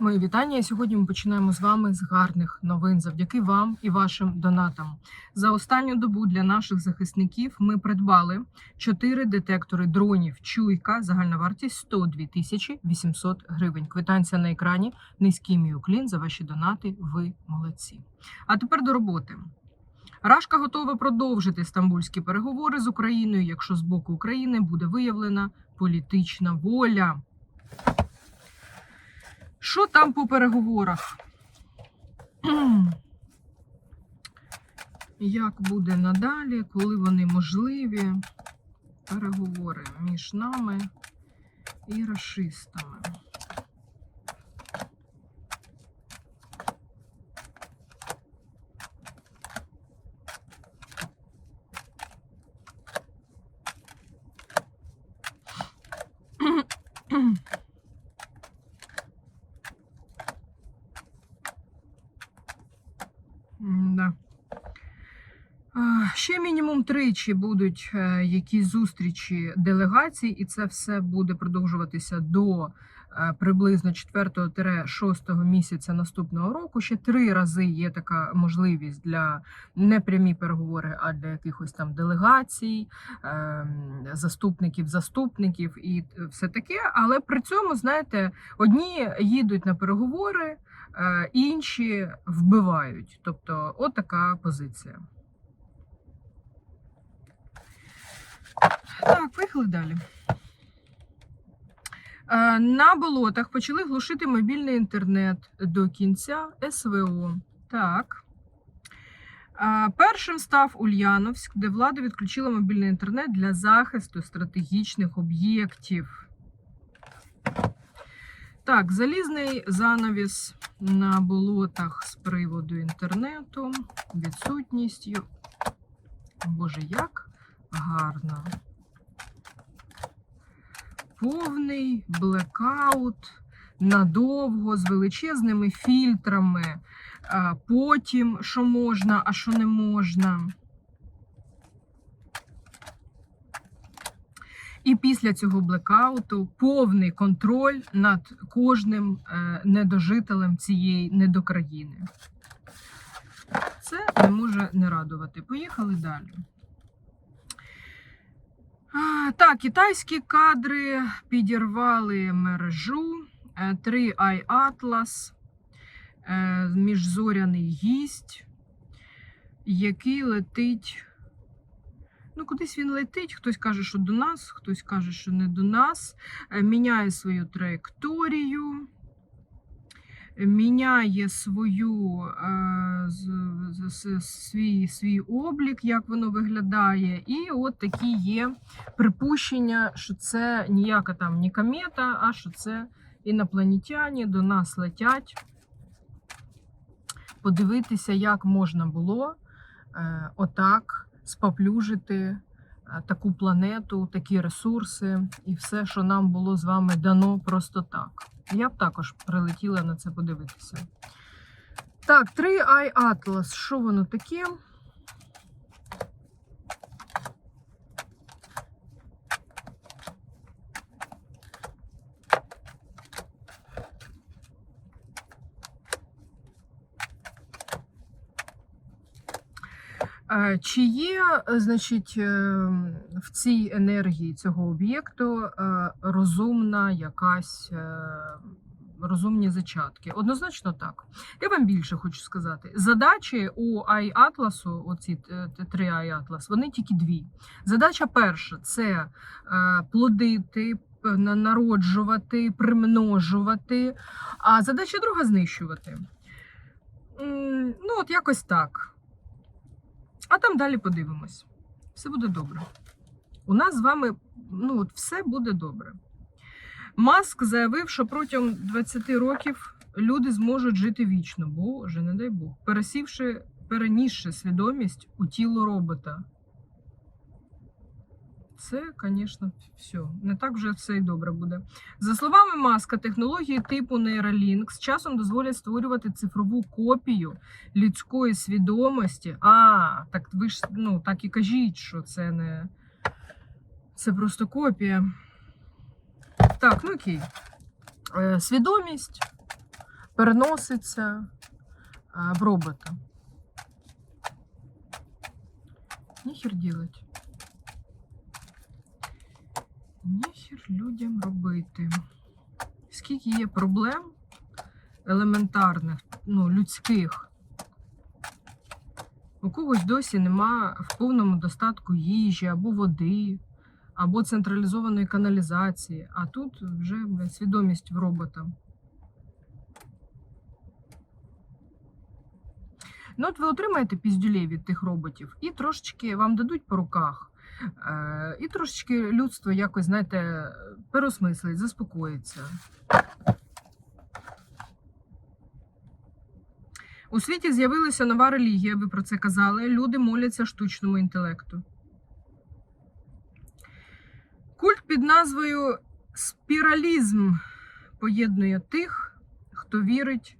Мої вітання. Сьогодні ми починаємо з вами з гарних новин завдяки вам і вашим донатам. За останню добу для наших захисників ми придбали 4 детектори дронів Чуйка. Загальна вартість 102 тисячі 800 гривень. Квитанція на екрані. Низький мій уклін за ваші донати. Ви молодці. А тепер до роботи. Рашка готова продовжити стамбульські переговори з Україною, якщо з боку України буде виявлена політична воля. Що там по переговорах? Як буде надалі, коли вони можливі? Переговори між нами і расистами. Ще мінімум тричі будуть е, якісь зустрічі делегацій, і це все буде продовжуватися до е, приблизно 4-6 місяця наступного року. Ще три рази є така можливість для не прямі переговори, а для якихось там делегацій, ем, заступників, заступників і все таке. Але при цьому, знаєте, одні їдуть на переговори. Е, інші вбивають. Тобто, от така позиція. Так, поїхали далі. Е, На болотах почали глушити мобільний інтернет до кінця СВО. Так. Е, Першим став Ульяновськ, де влада відключила мобільний інтернет для захисту стратегічних об'єктів. Так, залізний занавіс на болотах з приводу інтернету, відсутністю. Боже, як гарно. Повний блекаут надовго з величезними фільтрами. Потім, що можна, а що не можна. І після цього блекауту повний контроль над кожним е, недожителем цієї недокраїни. Це не може не радувати. Поїхали далі. Так, китайські кадри підірвали мережу 3 i Atlas, е, міжзоряний гість, який летить. Ну, кудись він летить, хтось каже, що до нас, хтось каже, що не до нас. Е, Міняє свою траєкторію, міняє свою е, свій, свій облік, як воно виглядає. І от такі є припущення, що це ніяка там не комета, а що це інопланетяні до нас летять. Подивитися, як можна було е, отак споплюжити е, таку планету, такі ресурси і все, що нам було з вами дано просто так. Я б також прилетіла на це подивитися. Так, 3 i Atlas. Що воно таке? Чи є, е, значить, е, в цій енергії цього об'єкту е, розумна якась е, розумні зачатки? Однозначно так. Я вам більше хочу сказати. Задачі у Ай-Атласу, оці три Ай-Атлас, вони тільки дві. Задача перша це плодити. Народжувати, примножувати, а задача друга знищувати. Ну, от якось так. А там далі подивимось. Все буде добре. У нас з вами ну, от все буде добре. Маск заявив, що протягом 20 років люди зможуть жити вічно. Боже, не дай Бог. Пересівши, перенісши свідомість у тіло робота. Це, звісно, все. Не так вже все і добре буде. За словами Маска, технології типу Neuralink з часом дозволять створювати цифрову копію людської свідомості. А, так ви ж ну, так і кажіть, що це не. Це просто копія. Так, ну окей. Е, Свідомість переноситься в робота. Ніхер делать. Ніхер людям робити. Скільки є проблем елементарних, ну, людських. У когось досі нема в повному достатку їжі або води, або централізованої каналізації, а тут вже свідомість в робота. Ну, от ви отримаєте піздюлей від тих роботів, і трошечки вам дадуть по руках. Е, і трошечки людство якось, знаєте, переосмислить, заспокоїться. У світі з'явилася нова релігія, ви про це казали. Люди моляться штучному інтелекту. Культ під назвою спіралізм поєднує тих, хто вірить,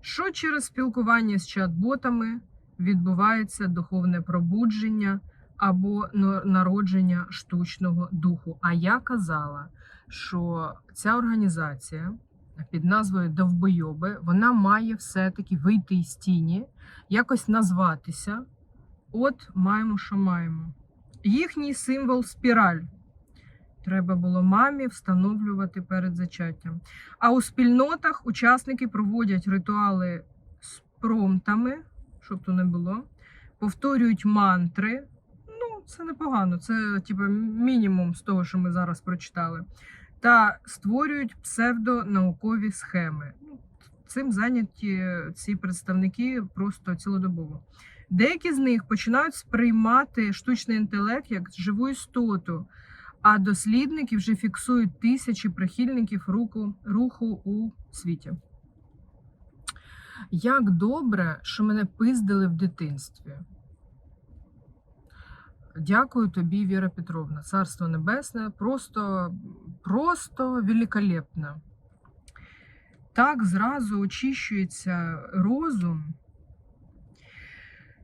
що через спілкування з чат-ботами відбувається духовне пробудження або народження штучного духу. А я казала, що ця організація під назвою Довбойоби, вона має все-таки вийти із тіні, якось назватися. От маємо, що маємо. Їхній символ спіраль. Треба було мамі встановлювати перед зачаттям. А у спільнотах учасники проводять ритуали з промтами, щоб то не було, повторюють мантри. Це непогано, це типу, мінімум з того, що ми зараз прочитали. Та створюють псевдонаукові схеми. Ну, Цим зайняті ці представники просто цілодобово. Деякі з них починають сприймати штучний інтелект як живу істоту, а дослідники вже фіксують тисячі прихильників руху, руху у світі. Як добре, що мене пиздили в дитинстві. Дякую тобі, Віра Петровна. Царство Небесне, просто, просто великолепно. Так зразу очищується розум.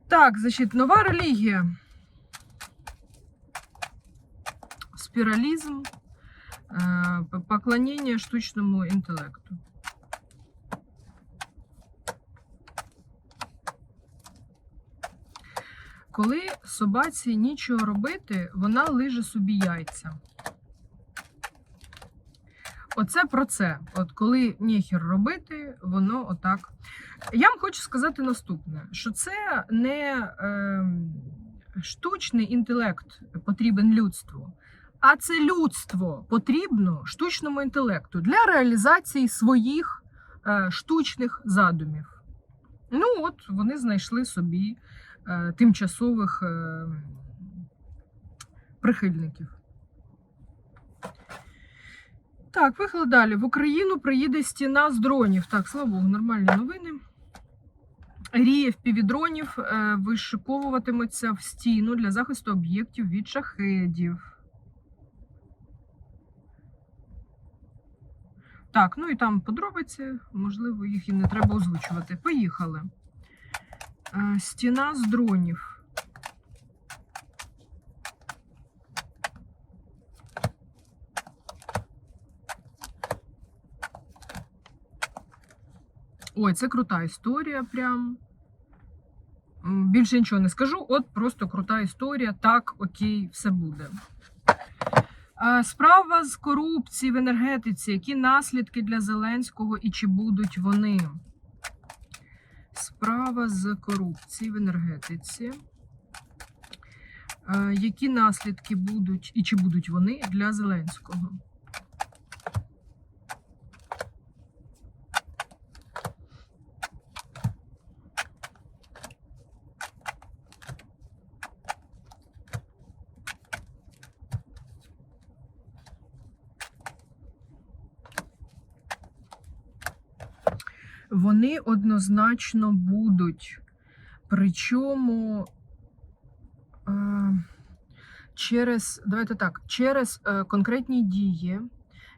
Так, значить, нова релігія. Спіралізм, е, поклоніння штучному інтелекту. Коли собаці нічого робити, вона лиже собі яйця. Оце про це. От коли ніхер робити, воно отак. Я вам хочу сказати наступне: що це не е, штучний інтелект потрібен людству, а це людство потрібно штучному інтелекту для реалізації своїх е, штучних задумів. Ну, от вони знайшли собі тимчасових е, прихильників. Так, поїхали далі. В Україну приїде стіна з дронів. Так, слава Богу, нормальні новини. Рії впівдронів е, вишиковуватимуться в стіну для захисту об'єктів від шахедів. Так, ну і там подробиці, можливо, їх і не треба озвучувати. Поїхали. Е, Стіна з дронів. Ой, це крута історія. Прям. Більше нічого не скажу. От просто крута історія. Так, окей, все буде. Е, Справа з корупції в енергетиці. Які наслідки для Зеленського і чи будуть вони? Справа з корупції в енергетиці. Е, Які наслідки будуть і чи будуть вони для Зеленського? Вони однозначно будуть. Причому е, через, давайте так, через е, конкретні дії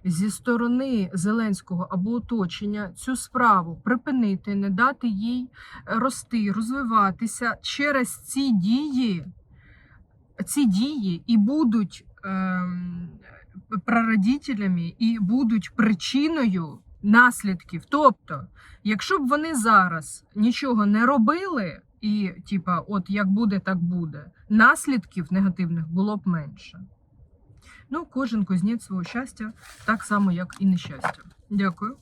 зі сторони Зеленського або оточення цю справу припинити, не дати їй рости, розвиватися через ці дії, ці дії і будуть ем, прародителями, і будуть причиною наслідків. Тобто, якщо б вони зараз нічого не робили, і, типа, от як буде, так буде, наслідків негативних було б менше. Ну, кожен кузнець свого щастя, так само, як і нещастя. Дякую.